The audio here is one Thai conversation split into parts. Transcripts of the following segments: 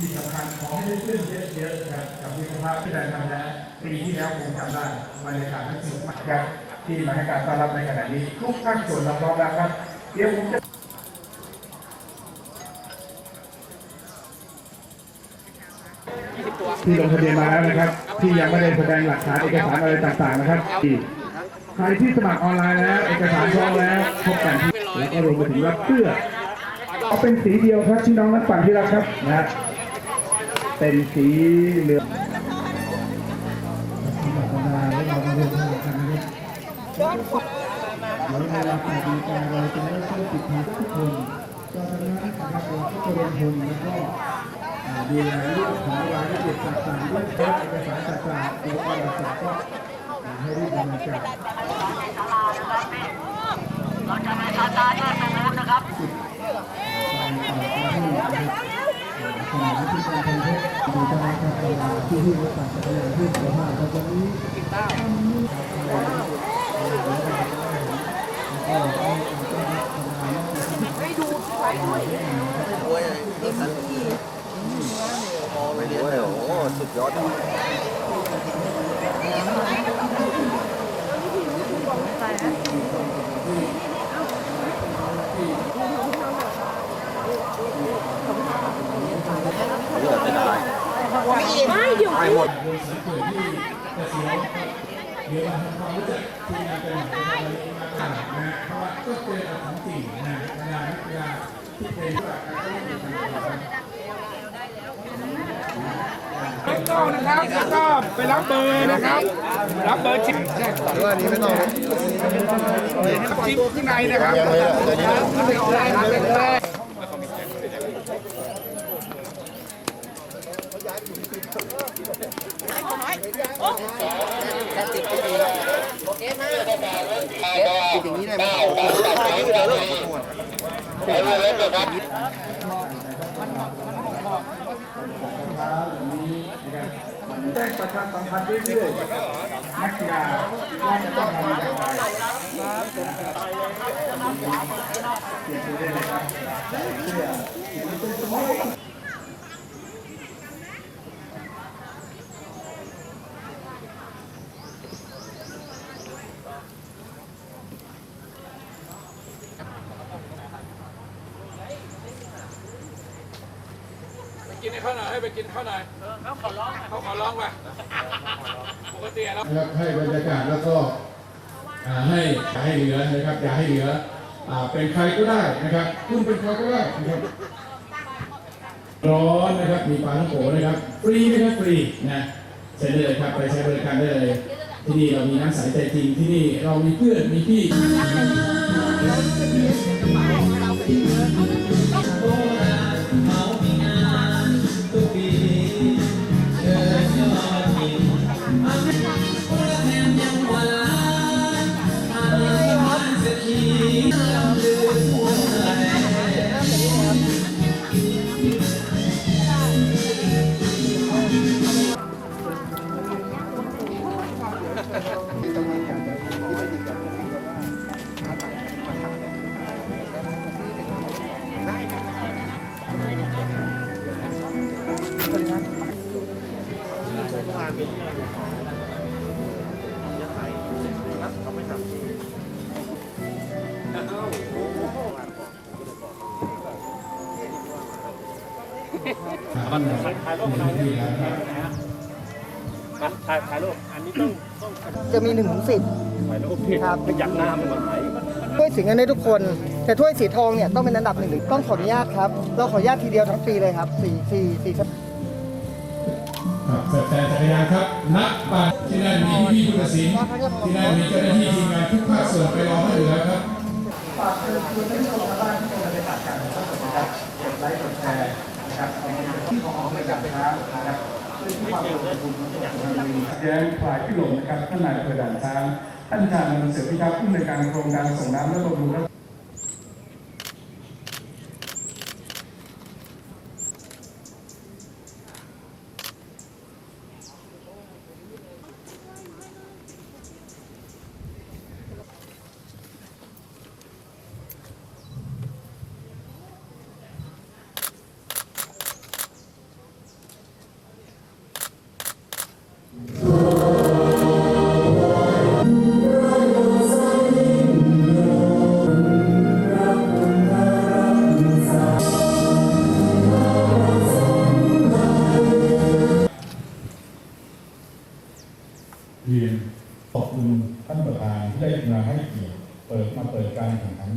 ที่สำคัญขอให้ได้ขึ้นเยอะๆนะครับกับวิทยาภาพที่ได้ทำแล้วปีที่แล้วผมจำได้บรรยากาศที่สนุกมากครับที่มาให้การต้อนรับในขณะนี้ทุกท่านส่วนราพร้อมแล้วครับเดี๋ยวผมจะที่ลงทะเบียนมาแล้วนะครับ ที่ยังไม่ได้แสดงหลักฐานเอกสารอะไรต่างๆนะครับที่ใครที่สมัครออนไลน์แล้ว เอกสารพร้อมแล้วพบกันที่แล้วก็รวมไปถึงรับเสื้อเอาเป็นสีเดียวครับที่น้องนักปั่นที่รักครับนะฮะ เป็นสีเหลืองเวลาปฏิบัติเราจะได้ช่วยปิดทางทุกคนก็ดังนั้นนะครับเราก็จะรวมพลแล้วก็ดูแลเรื่องของรายละเอียดต่างๆเรื่องของเอกสารต่างๆตัวเอกสารก็ให้รีบดำเนินการเราจะไม่ช้าช้าเดินไปนู้นนะครับ ขณะที่การทำเพชรดูได้ครับที่ที่รักษาจักรยานที่สุขภาพตอนนี้โอ้ยโอ้โหสุดยอดลือดไม่ได้ ไม่อยู่ ตายหมดเกิดที่จะเสียเดี๋ยวมาทำความรู้จักที่งานเป็นหลักเป็นอะไรมาต่างนะเพราะว่าก็เจอกับของจริงนะเวลานักกีฬาที่เป็นแบบก็นะครับแล้วก็ไปรับเบอร์นะครับ รับเบอร์ชิปหรือว่านี้ไม่ต้องชิปข้างในนะครับยังเลยอะเดี๋ยวนี้แจ้งประชาสัมพันธ์เรื่อยๆนักกีฬาว่าจะต้องทำอย่างไรเปลี่ยนตัวเลขเลยครับเสื้อ กินให้เขาหน่อยให้ไปกินเขาหน่อยเขาขอร้องเขาขอร้องไปปกติแล้ว นะครับให้บรรยากาศแล้วก็ให้อย่าให้เหลือนะครับอย่าให้เหลืออ่าเป็นใครก็ได้นะครับคุณเป็นใครก็ได้นะครับร้อนนะครับมีปลาท่องโกนะครับฟรีนะครับฟรีนะใช้ได้เลยครับไปใช้บริการได้เลย ที่นี่เรามีน้ำใสใจจริงที่นี่เรามีเพื่อนมีพี่ จะมีหนึ่งถึงสิบครับอยากหน้ามันหายถ้วยสีเงินได้ทุกคน แต่ถ้วยสีทองเนี่ยต้องเป็นอันดับหนึ่งต้องขออนุญาตครับ เราขออนุญาตทีเดียวทั้งปีเลยครับสี่สี่สี่ครับแฟนจักรยานครับ นักปั่นที่นั่นมีพี่ๆผู้ตัดสินที่นั่นมีเจ้าหน้าที่ทีมงานทุกภาคส่วนไปรอให้อยู่แล้วครับฝากเชิญชวนให้ชมชาวบ้านที่บรรยากาศการนะครับนะครับกดไลค์กดแชร์ นะครับที่ของของบรรยากาศนะครับเพื่อที่ความเป็นบุญของจังหวัดสุพรรณบุรีแย้มพลายพิลมนะครับท่านนายเภอด่านช้างท่านทางมันเสือพิทักษ์ผู้ในการโครงการส่งน้ำและบำรุง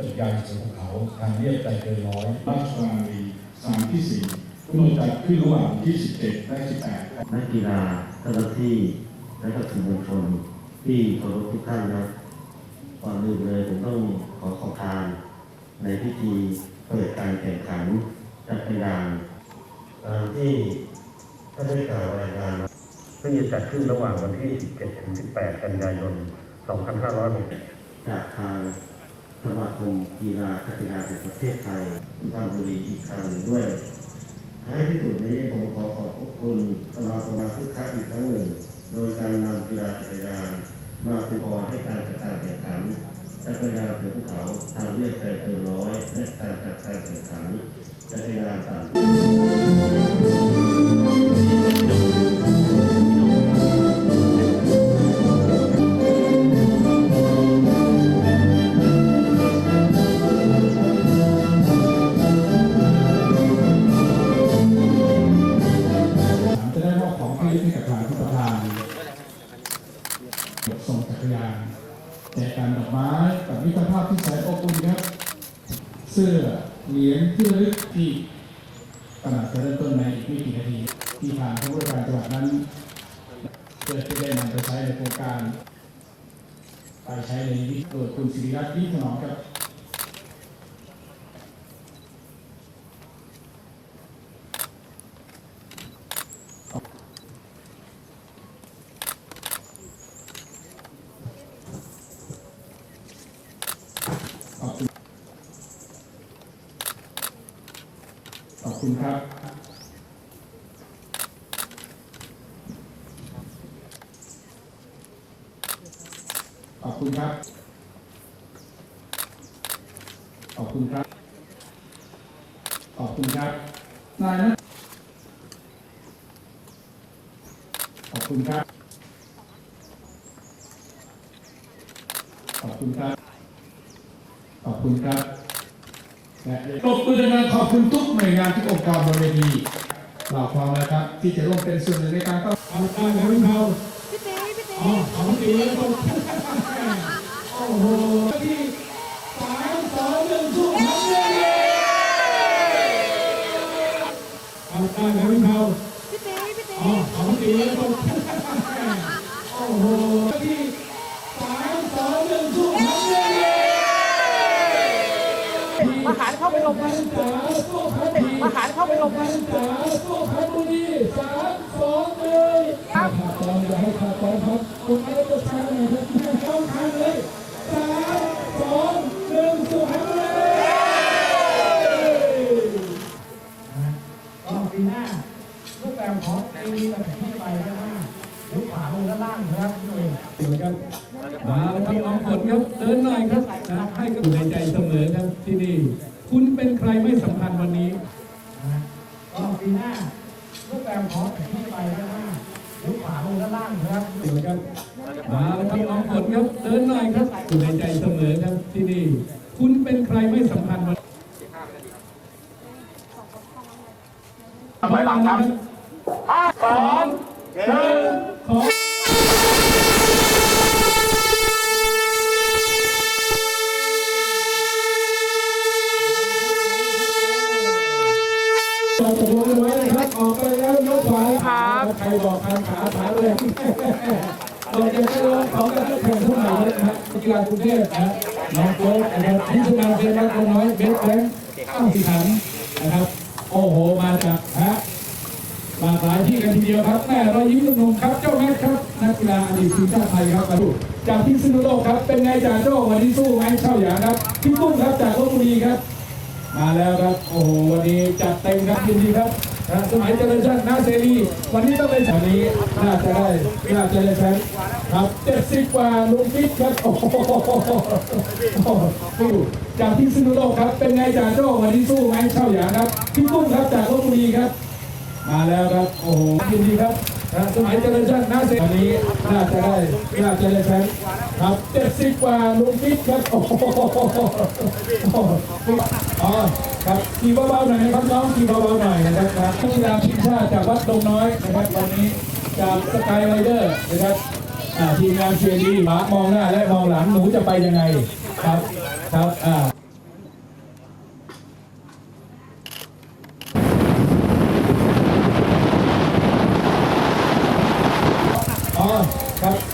รักยานสูงเขาทางเรียบใจเกินร้อยราชวารีสนามที่สี่กำหนดจัดขึ้นระหว่างวันที่ 17 และ 18 นักกีฬาเจ้าหน้าที่และก็สื่อมวลชนที่เคารพทุกท่านนะก่อนอื่นเลยผมต้องขอขอบทาน ในพิธีเปิดการแข่งขันจักรยานตามที่ท่านได้กล่าวรายงานมาซึ่งจะจัดขึ้นระหว่างวันที่ 17 ถึง 18 กันยายน 2560จากทางสมาคมกีฬาจักรยานแห่งประเทศไทยรรณบุรีอีกครั้งหนึ่งด้วยท้ายที่สุดนี้ผมขอขอบคุณสมาคมมาคึกคักอีกครั้งหนึ่ง โดยการนำกีฬาจักรยานมาเป็นพรให้การจัดการแข่งขันจักรยานเสือภูเขาทางเรียบใจเกินร้อยและการจัดการแข่งขันจักรยานต่าง ครับขอบคุณครับขอบคุณครับขอบคุณครับนายนะ ขอบคุณครับ ขอบคุณครับ ขอบคุณครับและ ปรบมือดังๆขอบคุณทุกหน่วยงานทุกองค์กรบนเวทีเราพร้อมแล้วครับ ที่จะร่วมเป็นส่วนหนึ่งในการต้อนรับการของเราพี่ตีพี่ตีอ๋อของตีแล้วก็โอ้โหที่สามสองหนึ่งสุดท้ายเอาการของเราพี่ตีพี่ตีอ๋อของตีแล้วก็โอ้โหที่สามสองหนึ่งสุดท้าย ท หารเข้าไปหลบกันทหารเข้าไปลบกันสามสุพรรณบุรีสามสองหนึ่งขาดตอนอย่าให้ขาดตอนครับคุณไม่ได้ช้เลยครับต้องทางเลยสามสองหนึ่งสุพรรณบุรีปีหน้ารูปแบบของไอ้แบบที่ไปข้างหน้ายกขวาลงด้านล่างครับหน่อยครับ มาแล้วครับน้องฝนครับเดินหน่อยครับนะให้กับอยู่ในใจเสมอครับที่นี่ คุณเป็นใครไม่สำคัญวันนี้ ก็ปีหน้ารูปแบบของที่ไปข้างหน้ายกขวาลงด้านล่างครับ ครับมาแล้วครับน้องฝนครับเดินหน่อยครับอยู่ในใจเสมอครับที่นี่ คุณเป็นใครไม่สำคัญวัน ถอยหลังครับห้าสอง หนึ่งขอ ตกลงกันไว้นะครับออกไปแล้วยกขวาครับใครบอกทางขาขาเลยเราจะได้รับของการแข่งผู้ใหม่เลยนะครับกีฬากรุงเทพนะน้องโจ๊กนะครับที่สุดาเพียรรัตน์น้อยเบสแบงค์อ้าวสีขันนะครับ โอ้โหมาจากฮะหลากหลายที่กันทีเดียวครับแม่รอยยิ้มหนุ่มๆครับ เจ้าแม่ครับนักกีฬาอดีตทีมชาติไทยครับมาดูจากที่ซินุโลกครับเป็นไงจ่าโจ้วันนี้สู้ไหมเช่าหยางครับพี่กุ้งครับจากลบบุรีครับ มาแล้วครับ โอ้โห วันนี้จัดเต็มครับยินดีครับนะสมัยเจริญชาตินาเสรีวันนี้ต้องเป็นวันนี้น่าจะได้น่าจะได้แชมป์ครับเจ็ดสิบกว่าลุงฟิตครับโอ้โหจากที่ซินุโลกครับ เป็นไงจ่าโจ้วันนี้สู้ไหมเช่าหยางครับพี่กุ้งครับจากลบบุรีครับ มาแล้วครับ โอ้โหยินดีครับ สมัยเจริญชาตินาเสรีวันนี้น่าจะได้น่าจะได้แชมป์ครับเจ็ดสิบกว่าลุงฟิตครับโอ้โหอ๋อครับขี่เบาๆหน่อยนะครับน้องขี่เบาๆหน่อยนะครับครับผู้นำทีมชาติจากวัดดงน้อยนะครับวันนี้จากสกายไรเดอร์นะครับทีมงานเชียร์ดีหมามองหน้าและมองหลังหนูจะไปยังไงครับครับอ่า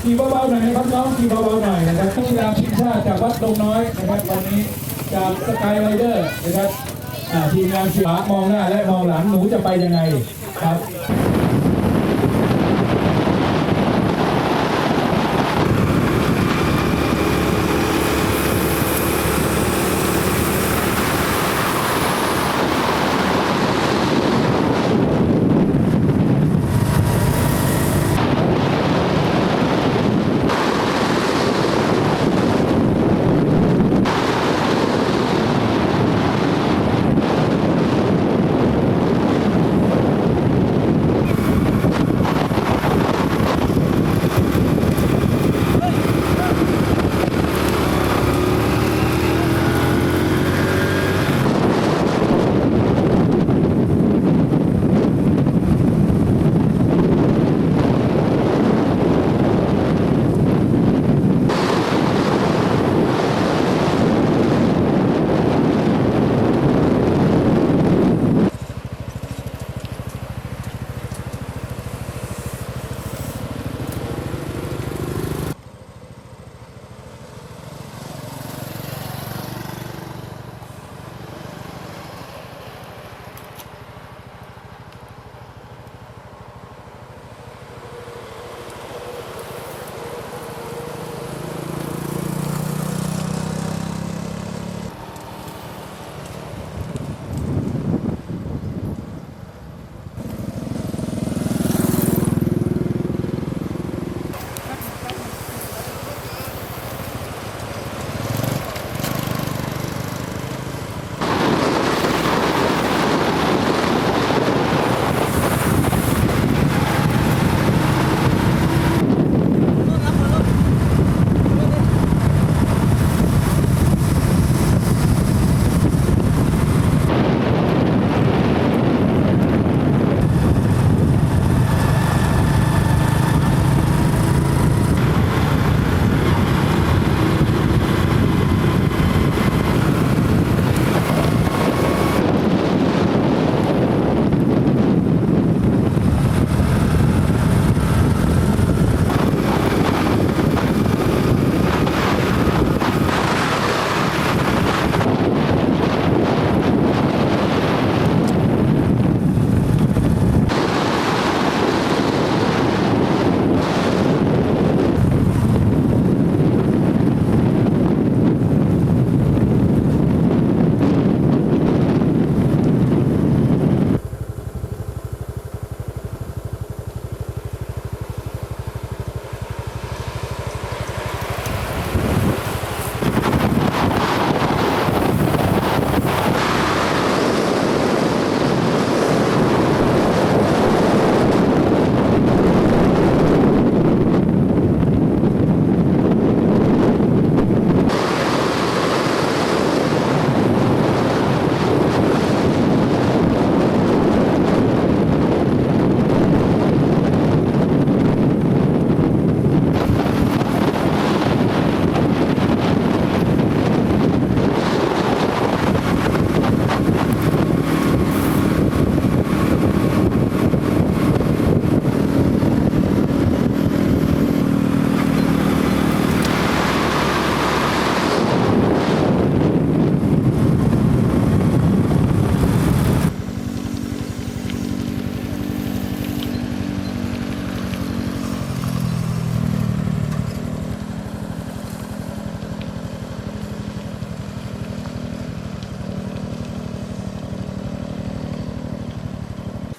ขี่เบาๆหน่อยนะครับน้องขี่เบาๆหน่อยนะครับผู้นำทีมชาติจากวัดดงน้อยนะครับวันนี้จากสกายไรเดอร์นะครับทีมงานเสียมองหน้าและมองหลังหนูจะไปยังไงครับ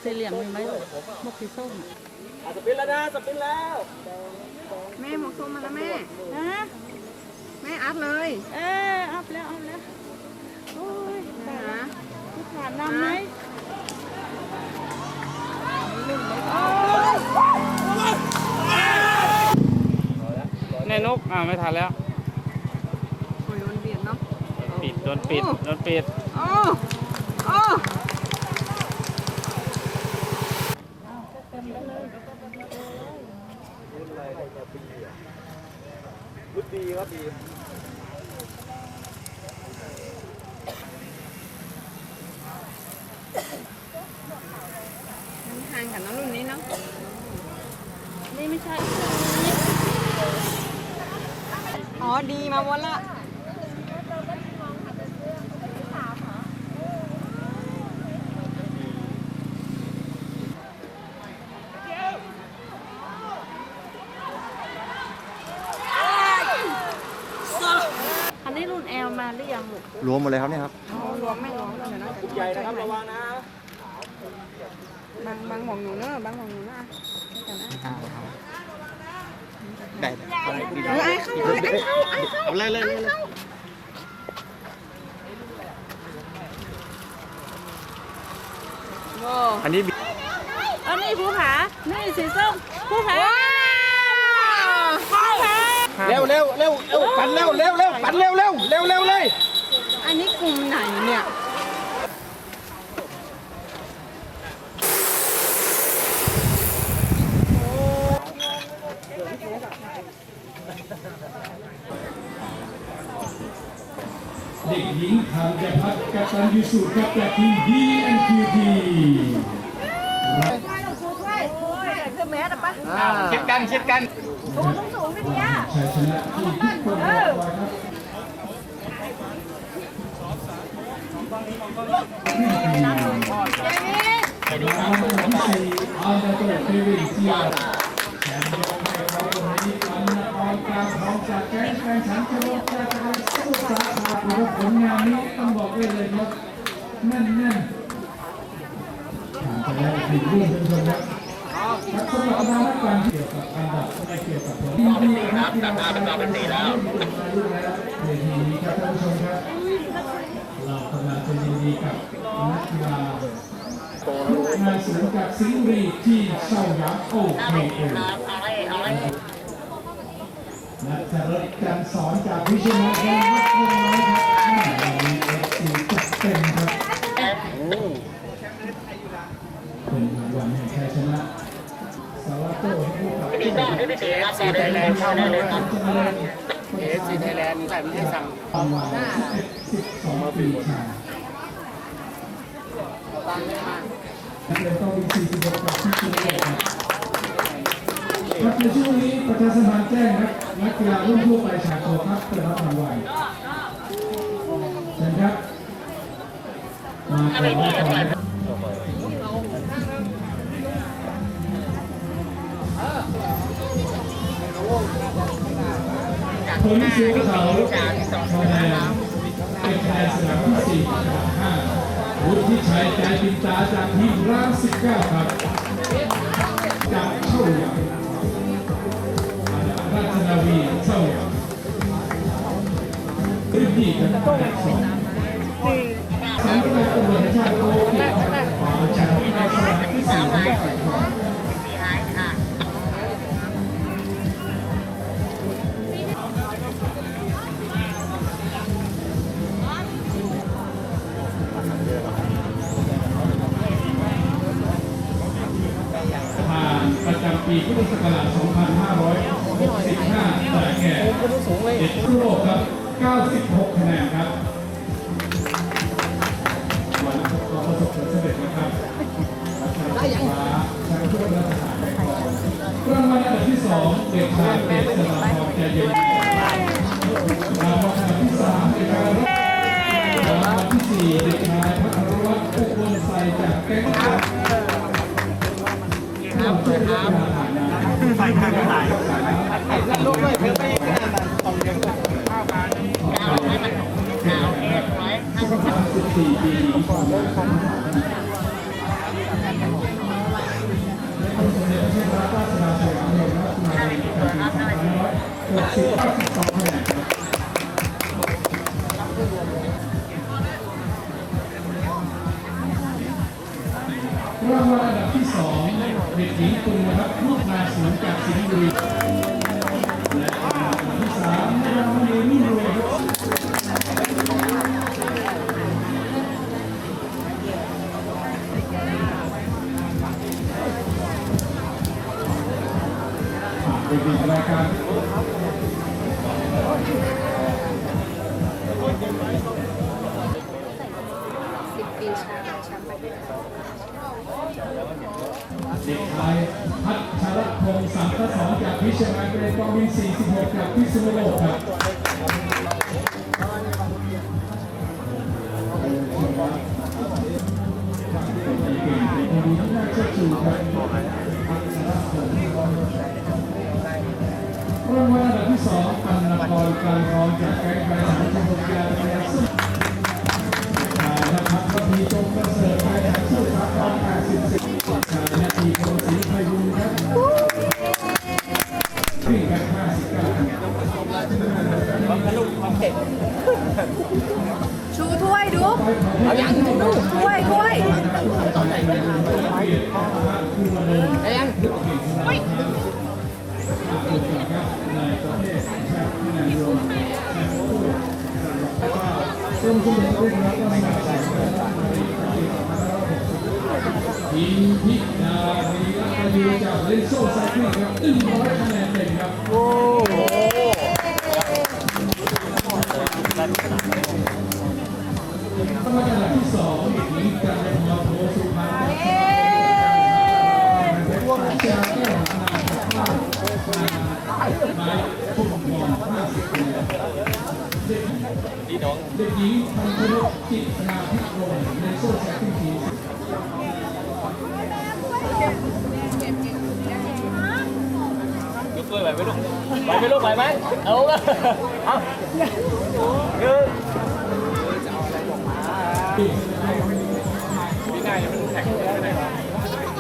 สีเหลืองมีไหมหมกสีส้มแม่หมกส้มมาแล้วแม่อะแม่อัพเลยเอออัพแล้วอัพแล้ว โอ้ยนะผู้ผ่านนำไหมในนกอ่าไม่ทันแล้วโอ้ยมันเบียดเนาะปิดโดนปิดโดนปิด โอ้โอ้ ครับดีทางกับน้องรุ่นนี้เนาะ นี่ไม่ใช่ อ๋อ ดีมาหมดละ รวมหมดเลยครับเนี่ยครับเอารวมไม่รวมเดี๋ยวนะใหญ่นะครับระวังนะบางบางหมองหนูเนอะบางหมองหนูนะได้ไอ้เข้าไอ้เข้าไอ้เข้าเลยเลยเลยอันนี้อันนี้ภูผานี่สีส้มภูผาภูผาเร็วเร็วเร็วเร็วปั่นเร็วเร็วเร็วปั่นเร็วเร็วเร็วเร็วเลย อันนี้กลุ่มไหนเนี่ยเด็กหญิงทางจะพัฒน์กัปตันยูสุกับจากทีม DNQT เช็ดกันเช็ดกันชัยชนะที่ทุกคนรอคอย ครับรางวัลที่สี่อัลเดโตเทวินเซียแชมป์ยกให้เขาคนนี้อันนครกลางทองจากแก๊งแฟนฉันจะลงจากการสู้สาขาดูว่าผลงานนี้ต้องบอกได้เลยครับแน่นแน่นๆผ่านไปแล้วอีกหนึ่งรุ่นท่านครับครับสำหรับคณะนักการเกี่ยวกับอันดับไม่เกี่ยวกับผลดีๆครับที่เราทำเป็นสี่แล้วเวทีนี้ครับท่านผู้ชมครับ เราจะยินดีกับนักกีฬาลูกนายสูงจากสิงห์บุรีที่เศร้าหยางโอเฮเอนัทรถจันทร์สอนจากวิเชียรบุรีวัดพงน้อยครับแม่วันนี้เอฟซีจัดเต็มครับเป็นวัลแห่งชัยชนะสารวัตรโต้ผู้กับผู้กับเอฟซีไทยแลนด์เข้าได้เลยครับเอฟซีไทยแลนด์ใส่ไม่ให้สั่งประมาณ สิบสองปีชายนักเรียต้องมีสี่สิบหกกับที่คุณเรียนครับครับในช่วงนี้ประชาสัมพันธ์แจ้งครับนักกีฬารุ่นทั่วไปชาโคครับเปิดรับรางวัลเชิญครับมาขอรับรางวัลคนที่ซื้อเขาคะแนนเป็นคะแนนสนามที่สี่สนามห้าวุฒิชัยใจปิตาจากทีมร้างสิบเก้าครับจากเช่าหยางราชนาวีเช่าหยางรุ่นที่กันแรกสองสามคะแนนตำรวจแห่งชาติโอเคขอจากที่ในสนามที่สี่ขอำปีพุทธศักราช 2565แต่แก่เด็กทั่วโลกครับ 96 คะแนนครับ ใส่ข้างไหนลูกด้วยเพื่อไม่ให้กันตรงเดียวกันสุขภาพ14ปีความรักของในคนสมเด็จพระเทพรัตนราสุดาสยามบรมราชกุมารีประจำปี2560 92คะแนนครับ ที่สองเด็กหญิงตุลนะครับลูกนาสวนจากสิงห์บุรี กองบิน 46จากพิษณุโลกครับรางวัลอันดับที่สองปันนครกลารทองจากแก๊งแฟนสาวจังหวัดยา วยดูเอาอย่างดูถ้วยถ้วยทีมพิดาวีรัตดีจากเลนโซ่ไซคลิงครับตึ้งร้อย พี่น้องเด็กหญิงพันธนกจิตนาพิรมในโซ่แซคกิ้งทีมยกถ้วไหวไหมลูกไหวไหมลูกไหวไหมเอาละเอาพี่นายยังไม่รู้แข่งไม่ได้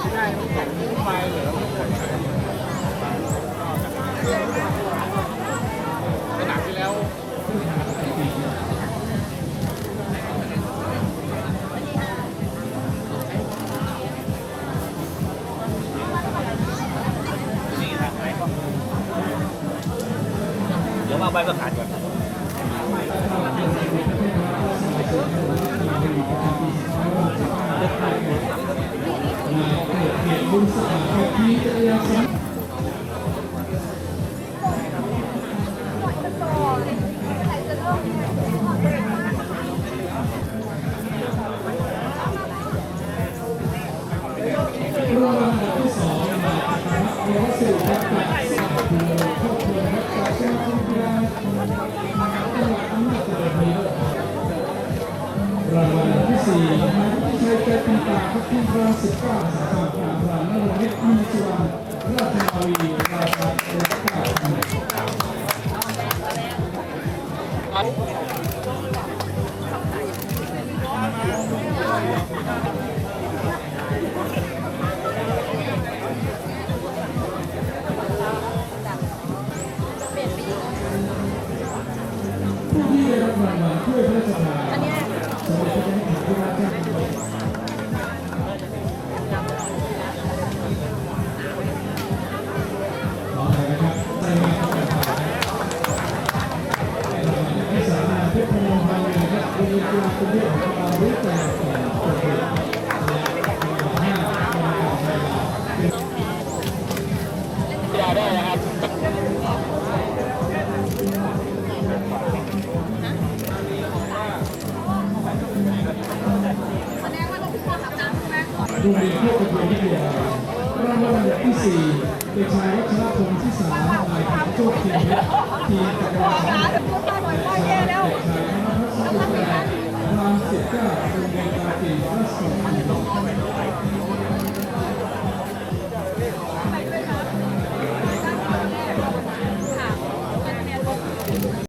พี่นายยังไม่แข่งไปเหรอายพิชัยใจปีตาครับทีมพลังสิบเก้าสาขาพลังพลังนรงฤทธิ์มีสุวรรณราชนาวีราชา เรียนกีฬากรุงเพื่อประกวดวิทยาร่างบัญญัติที่สี่เด็กชายวัชรพงศ์ที่สามนายโชคเทียนทีมจักรวาล